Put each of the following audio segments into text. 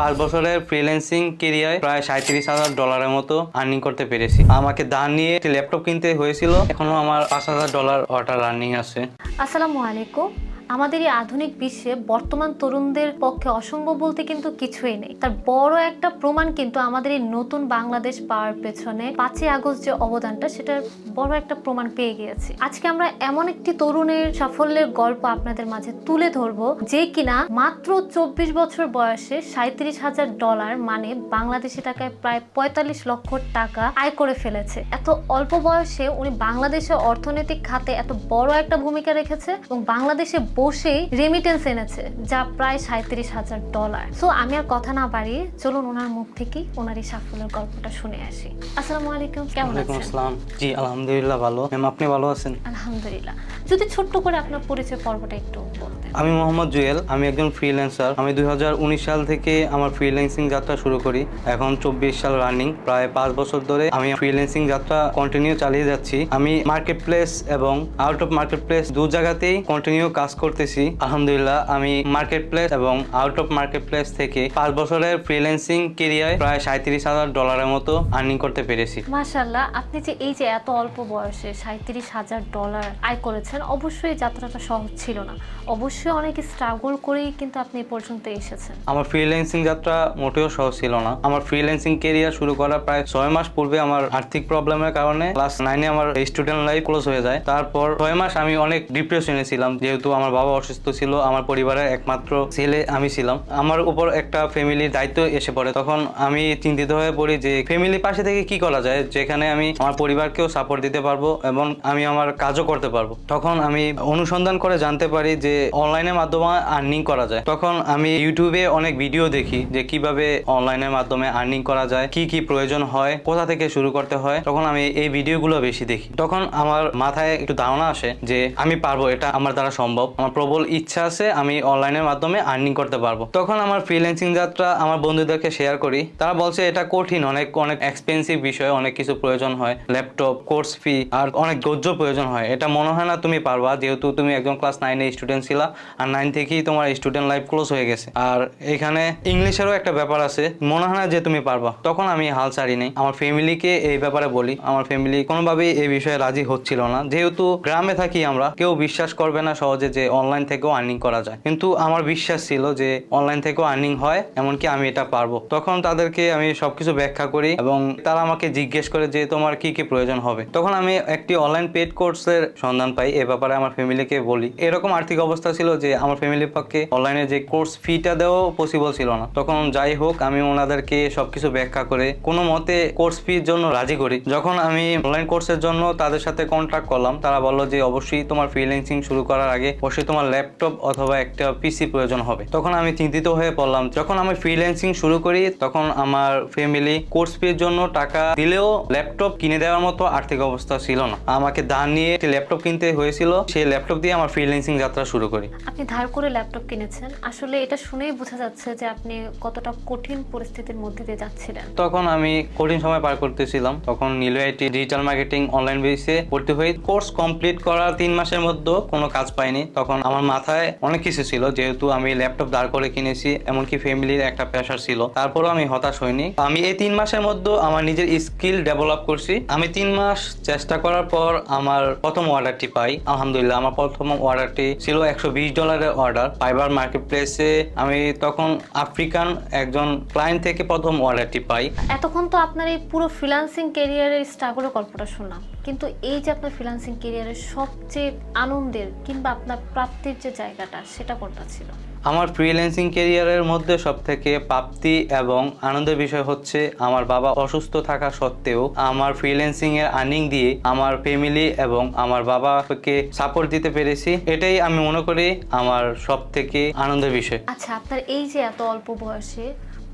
পাঁচ বছরের freelancing career প্রায় সাঁত্রিশ হাজার ডলারের মতো আর্নিং করতে পেরেছি। আমাকে দান নিয়ে ল্যাপটপ কিনতে হয়েছিল, এখনও আমার পাঁচ হাজার ডলার অর্ডার আর্নিং আছে। আসসালামু আলাইকুম। আমাদের এই আধুনিক বিশ্বে বর্তমান তরুণদের পক্ষে অসম্ভব বলতে কিন্তু কিছুই নেই। তার বড় একটা প্রমাণ কিন্তু আমাদের এই নতুন বাংলাদেশ পাওয়ার পেছনে পাঁচই আগস্ট যে অবদানটা, সেটার বড় একটা প্রমাণ পেয়ে গিয়েছি। আজকে আমরা এমন একটি তরুণের সাফল্যের গল্প আপনাদের মাঝে তুলে ধরবো যে কিনা মাত্র চব্বিশ বছর বয়সে সাঁত্রিশ হাজার ডলার মানে বাংলাদেশি টাকায় প্রায় পঁয়তাল্লিশ লক্ষ টাকা আয় করে ফেলেছে। এত অল্প বয়সে উনি বাংলাদেশের অর্থনৈতিক খাতে এত বড় একটা ভূমিকা রেখেছে এবং বাংলাদেশে বসেই রেমিটেন্স এনেছে যা প্রায় সাঁত্রিশ হাজার ডলার সো আমি আর কথা না বাড়িয়ে চলুন ওনার মুখ থেকেই ওনার এই সাফল্যের গল্পটা শুনে আসি। আসসালামু আলাইকুম কেমন আছেন? জি আলহামদুলিল্লাহ ভালো। ম্যাম আপনি ভালো আছেন? আলহামদুলিল্লাহ। যদি ছোট্ট করে আপনার পরিচয় পর্বটা একটু বলতেন আমি মোহাম্মদ জুয়েল, আমি একজন ফ্রিল্যান্সার আমি দুই হাজার উনিশ সাল থেকে আমার ফ্রিল্যান্সিং যাত্রা শুরু করি। এখন চব্বিশ সাল রানিং প্রায় পাঁচ বছর ধরে আমি ফ্রিল্যান্সিং যাত্রা কন্টিনিউ চালিয়ে যাচ্ছি। আমি মার্কেট প্লেস এবং আউট অফ মার্কেট প্লেস দু জায়গাতেই কন্টিনিউ কাজ করতেছি। আলহামদুলিল্লাহ, আমি মার্কেট প্লেস এবং আউট অফ মার্কেট প্লেস থেকে পাঁচ বছরের ফ্রিল্যান্সিং কেরিয়ার প্রায় সাঁত্রিশ হাজার ডলারের মতো আর্নিং করতে পেরেছি। মাশাল্লাহ আপনি যে এই যে এত অল্প বয়সে সাঁত্রিশ হাজার ডলার আয় করেছেন, অবশ্যই যাত্রাটা সহজ ছিল না। অবশ্যই অনেক স্ট্রাগল করেই কিন্তু আপনি পর্যন্ত এসেছেন। আমার ফ্রিল্যান্সিং যাত্রা মোটেও সহজ ছিল না। আমার ফ্রিল্যান্সিং কেরিয়ার শুরু করার প্রায় ছয় মাস পূর্বে আমার আর্থিক প্রবলেমের কারণে ক্লাস নাইনে আমার স্টুডেন্ট লাইফ ক্লোজ হয়ে যায়। তারপর ছয় মাস আমি অনেক ডিপ্রেশনে ছিলাম, যেহেতু আমার বাবা অসুস্থ ছিল, আমার পরিবারের একমাত্র ছেলে আমি ছিলাম। আমার উপর একটা ফ্যামিলির দায়িত্ব এসে পড়ে। তখন আমি চিন্তিত হয়ে পড়ি যে ফ্যামিলির পাশে থেকে কি করা যায়? যেখানে আমি আমার পরিবারকেও সাপোর্ট দিতে পারব এবং আমি আমার কাজও করতে পারব। তখন আমি অনুসন্ধান করে জানতে পারি যে অনলাইনের মাধ্যমে আর্নিং করা যায়। তখন আমি ইউটিউবে অনেক ভিডিও দেখি যে কীভাবে অনলাইনের মাধ্যমে আর্নিং করা যায়, কি কি প্রয়োজন হয়, কোথা থেকে শুরু করতে হয়। তখন আমি এই ভিডিওগুলো বেশি দেখি। তখন আমার মাথায় একটু ধারণা আসে যে আমি পারব, এটা আমার দ্বারা সম্ভব। আমার প্রবল ইচ্ছা আছে আমি অনলাইনের মাধ্যমে আর্নিং করতে পারব। তখন আমার ফ্রিল্যান্সিং যাত্রা আমার বন্ধুদেরকে শেয়ার করি। তারা বলছে, এটা কঠিন, অনেক অনেক এক্সপেন্সিভ বিষয়, অনেক কিছু প্রয়োজন হয়। ল্যাপটপ কোর্স ফি আর অনেক ধৈর্য প্রয়োজন হয়। এটা মনে হয় না তুমি পারবা, যেহেতু তুমি একজন ক্লাস নাইনে স্টুডেন্ট ছিলা। আর নাইন থেকেই তোমার স্টুডেন্ট লাইফ ক্লোজ হয়ে গেছে। আর এখানে ইংলিশেরও একটা ব্যাপার আছে, মনে হয় না যে তুমি পারবা। তখন আমি হাল ছাড়ি নাই। আমার ফ্যামিলিকে এই ব্যাপারে বলি। আমার ফ্যামিলি কোনোভাবেই এই বিষয়ে রাজি হচ্ছিল না। যেহেতু গ্রামে থাকি আমরা, কেউ বিশ্বাস করবে না সহজে যে অনলাইন থেকেও আর্নিং করা যায়। কিন্তু আমার বিশ্বাস ছিল যে অনলাইন থেকেও আর্নিং হয়, এমনকি আমি এটা পারব। তখন তাদেরকে আমি সবকিছু ব্যাখ্যা করি এবং তারা আমাকে জিজ্ঞেস করে যে তোমার কি কি প্রয়োজন হবে। তখন আমি একটি অনলাইন পেড কোর্সের সন্ধান পাই। এ ব্যাপারে আমার ফ্যামিলিকে বলি। এরকম আর্থিক অবস্থা ছিল যে আমার ফ্যামিলির পক্ষে অনলাইনে যে কোর্স ফিটা দেওয়া পসিবল ছিল না। তখন যাই হোক, আমি ওনাদেরকে সবকিছু ব্যাখ্যা করে কোনো মতে কোর্স ফির জন্য রাজি করি। যখন আমি অনলাইন কোর্সের জন্য তাদের সাথে কন্ট্যাক্ট করলাম, তারা বলল যে অবশ্যই তোমার ফ্রিল্যান্সিং শুরু করার আগে অবশ্যই তোমার ল্যাপটপ অথবা একটা পিসি প্রয়োজন হবে। তখন আমি চিন্তিত হয়ে পড়লাম, যখন আমি ফ্রিল্যান্সিং শুরু করি, তখন আমার ফ্যামিলি কোর্স ফির জন্য টাকা দিলেও ল্যাপটপ কিনে দেওয়ার মতো আর্থিক অবস্থা ছিল না। আমাকে দান নিয়ে একটি ল্যাপটপ কিনতে হয়েছিল, সেই ল্যাপটপ দিয়ে আমার ফ্রিল্যান্সিং যাত্রা শুরু করি। আপনি ধার করে ল্যাপটপ কিনেছেন। আসলে এটা শুনেই বোঝা যাচ্ছে যে আপনি কতটা কঠিন পরিস্থিতির মধ্যে দিয়ে যাচ্ছিলেন। তখন আমি কঠিন সময় পার করতেছিলাম। তখন Nilu IT digital marketing online বেসে ভর্তি হয়ে কোর্স কমপ্লিট করার তিন মাসের মধ্যে কোনো কাজ পাইনি। তখন আমার মাথায় অনেক কিছু ছিল। যেহেতু আমি ল্যাপটপ দাঁড় করে কিনেছি, এমনকি ফ্যামিলির একটা প্রেশার ছিল। তারপরও আমি হতাশ হইনি। আমি এই তিন মাসের মধ্যে আমার নিজের স্কিল ডেভেলপ করছি। আমি তিন মাস চেষ্টা করার পর আমার প্রথম অর্ডারটি পাই। আলহামদুলিল্লাহ, আমার প্রথম অর্ডারটি ছিল একশো বিশ বিশ ডলারের অর্ডার ফাইবার মার্কেট প্লেসে আমি তখন আফ্রিকান একজন ক্লায়েন্ট থেকে প্রথম অর্ডারটি পাই। এতক্ষণ তো আপনার এই পুরো ফ্রিল্যান্সিং কেরিয়ারের স্ট্রাগলের গল্পটা শুনলাম। কিন্তু এই যে আপনার ফ্রিল্যান্সিং কেরিয়ারের সবচেয়ে আনন্দের কিংবা আপনার প্রাপ্তির যে জায়গাটা সেটা কোনটা ছিল? আমার ফ্রিল্যান্সিং ক্যারিয়ারের মধ্যে সব থেকে প্রাপ্তি এবং আনন্দের বিষয় হচ্ছে আমার বাবা অসুস্থ থাকা সত্ত্বেও আমার ফ্রিল্যান্সিং এর আর্নিং দিয়ে আমার ফ্যামিলি এবং আমার বাবাকে সাপোর্ট দিতে পেরেছি। এটাই আমি মনে করি আমার সব থেকে আনন্দের বিষয়। আচ্ছা আপনার এই যে এত অল্প বয়সে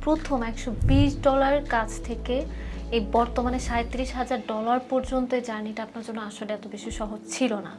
প্রথম একশো বিশ ডলার কাছ থেকে এই বর্তমানে সাঁত্রিশ হাজার ডলার পর্যন্ত এই জার্নিটা আপনার জন্য আসলে এত বেশি সহজ ছিল না।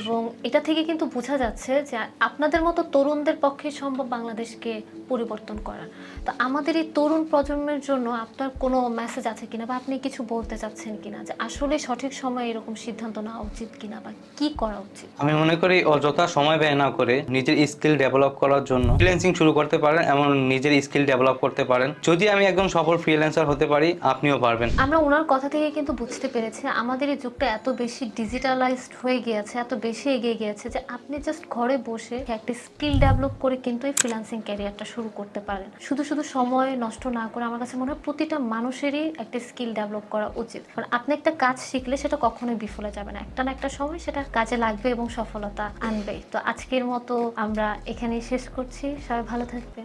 এবং এটা থেকে কিন্তু বোঝা যাচ্ছে যে আপনাদের মতো তরুণদের পক্ষে সম্ভব বাংলাদেশকে পরিবর্তন করা। তো আমাদের এই তরুণ প্রজন্মের জন্য আপনার কোনো মেসেজ আছে কিনা বা আপনি কিছু বলতে চাচ্ছেন কিনা যে আসলে সঠিক সময়ে এরকম সিদ্ধান্ত নেওয়া উচিত কিনা বা কি করা উচিত? আমি মনে করি অযথা সময় ব্যয় না করে নিজের স্কিল ডেভেলপ করার জন্য ফ্রিল্যান্সিং শুরু করতে পারেন এমন নিজের স্কিল ডেভেলপ করতে পারেন। যদি আমি একজন সফল ফ্রিল্যান্সার হতে পারি আপনিও পারবেন। আমরা ওনার কথা থেকে কিন্তু বুঝতে পেরেছি, আমাদের এই যুগটা এত বেশি ডিজিটালাইজড হয়ে গিয়েছে, এত বেশি এগিয়ে গিয়েছে যে আপনি জাস্ট ঘরে বসে একটা স্কিল ডেভেলপ করে কিন্তু এই ফ্রিল্যান্সিং ক্যারিয়ারটা শুরু করতে পারেন। শুধু শুধু সময় নষ্ট না করে আমার কাছে মনে হয় প্রতিটা মানুষেরই একটা স্কিল ডেভেলপ করা উচিত। কারণ আপনি একটা কাজ শিখলে সেটা কখনোই বিফলে যাবে না। একটা না একটা সময় সেটা কাজে লাগবে এবং সফলতা আনবে। তো আজকের মতো আমরা এখানেই শেষ করছি। সবাই ভালো থাকবেন।